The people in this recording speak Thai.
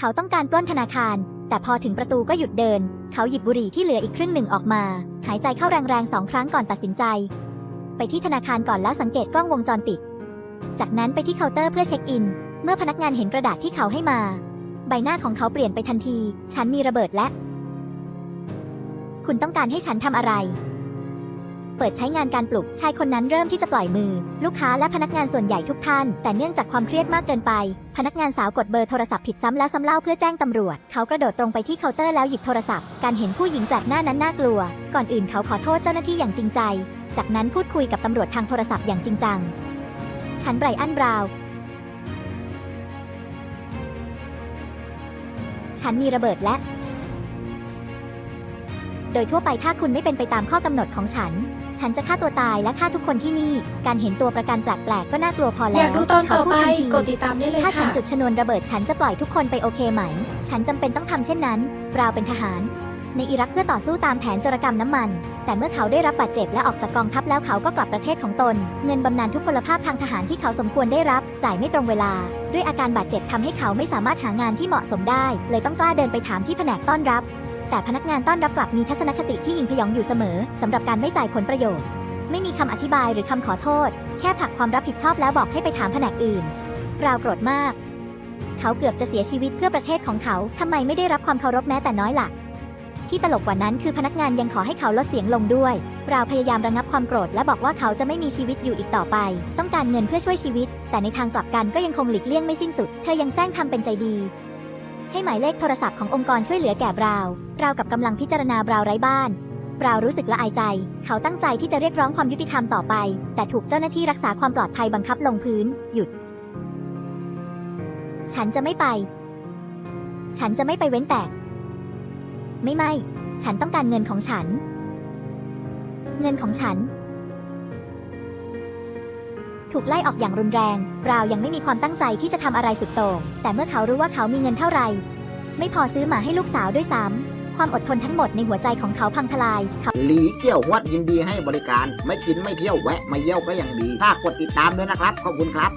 เขาต้องการปล้นธนาคาร แต่พอถึงประตูก็หยุดเดิน เขาหยิบบุหรี่ที่เหลืออีกครึ่งหนึ่งออกมา หายใจเข้าแรงๆสองครั้งก่อนตัดสินใจ ไปที่ธนาคารก่อนแล้วสังเกตกล้องวงจรปิด จากนั้นไปที่เคาน์เตอร์เพื่อเช็คอิน เมื่อพนักงานเห็นกระดาษที่เขาให้มา ใบหน้าของเขาเปลี่ยนไปทันที ฉันมีระเบิดและ คุณต้องการให้ฉันทำอะไร เปิดใช้งานการปลุก ชายคนนั้นเริ่มที่จะปล่อยมือ ลูกค้าและพนักงานส่วนใหญ่ทุกท่าน แต่เนื่องจากความเครียดมากเกินไป พนักงานสาวกดเบอร์โทรศัพท์ผิดซ้ำแล้วซ้ำเล่าเพื่อแจ้งตำรวจ เขากระโดดตรงไปที่เคาน์เตอร์แล้วหยิบโทรศัพท์ การเห็นผู้หญิงแปลกหน้านั้นน่ากลัว ก่อนอื่นเขาขอโทษเจ้าหน้าที่อย่างจริงใจ จากนั้นพูดคุยกับตำรวจทางโทรศัพท์อย่างจริงจัง ฉันไบรอันบราวฉันมีระเบิดและ โดยทั่วไปถ้าคุณไม่เป็นไปตามข้อกำหนดของฉัน ฉันจะฆ่าตัวตายและฆ่าทุกคนที่นี่ การเห็นตัวประกันแปลกๆ ก็น่ากลัวพออแล้วยากดูตอนต่อไปเขาพูทันที กดติดตามได้เลยถ้าฉันค่ะ จุดชนวนระเบิดฉันจะปล่อยทุกคนไปโอเคไหม ฉันจำเป็นต้องทำเช่นนั้นราวเป็นทหาร ในอิรักเพื่อต่อสู้ตามแผนโจรกรรมน้ำมัน แต่เมื่อเขาได้รับบาดเจ็บและออกจากกองทัพแล้วเขาก็กลับประเทศของตน เงินบำนาญทุกพลภาพทางทหารที่เขาสมควรได้รับ จ่ายไม่ตรงเวลา ด้วยอาการบาดเจ็บทำให้เขาไม่สามารถหางานที่เหมาะสมได้ เลยต้องกล้าเดินไปถามที่แผนกต้อนรับ แต่พนักงานต้อนรับกลับมีทัศนคติที่ยิงพยองอยู่เสมอสำหรับการไม่จ่ายผลประโยชน์ ไม่มีคำอธิบายหรือคำขอโทษ แค่ผลักความรับผิดชอบแล้วบอกให้ไปถามแผนกอื่นราวโกรธมาก เขาเกือบจะเสียชีวิตเพื่อประเทศของเขาทำไมไม่ได้รับความเคารพแม้แต่น้อยล่ะ ที่ตลกกว่านั้นคือพนักงานยังขอให้เขาลดเสียงลงด้วยราวพยายามระงับความโกรธและบอกว่าเขาจะไม่มีชีวิตอยู่อีกต่อไป ต้องการเงินเพื่อช่วยชีวิต แต่ในทางกลับกันก็ยังคงหลีกเลี่ยงไม่สิ้นสุด เธอยังแซงทำเป็นใจดี ให้หมายเลขโทรศัพท์ขององค์กรช่วยเหลือแก่บราว ราวกับกำลังพิจารณาบราวไร้บ้านบราวรู้สึกละอายใจ เขาตั้งใจที่จะเรียกร้องความยุติธรรมต่อไป แต่ถูกเจ้าหน้าที่รักษาความปลอดภัยบังคับลงพื้น หยุด ฉันจะไม่ไป ฉันจะไม่ไปเว้นแต่ ไม่ไม่ ฉันต้องการเงินของฉัน เงินของฉัน ถูกไล่ออกอย่างรุนแรงบราวยังไม่มีความตั้งใจที่จะทำอะไรสุดโต่งแต่เมื่อเขารู้ว่าเขามีเงินเท่าไหร่ไม่พอซื้อหมาให้ลูกสาวด้วยซ้ำ ความอดทนทั้งหมดในหัวใจของเขาพังทลายเขาหลีเกี่ยววัดยินดีให้บริการ ไม่กินไม่เที่ยวแวะมาเยี่ยวก็ยังดี ถ้ากดติดตามด้วยนะครับ ขอบคุณครับ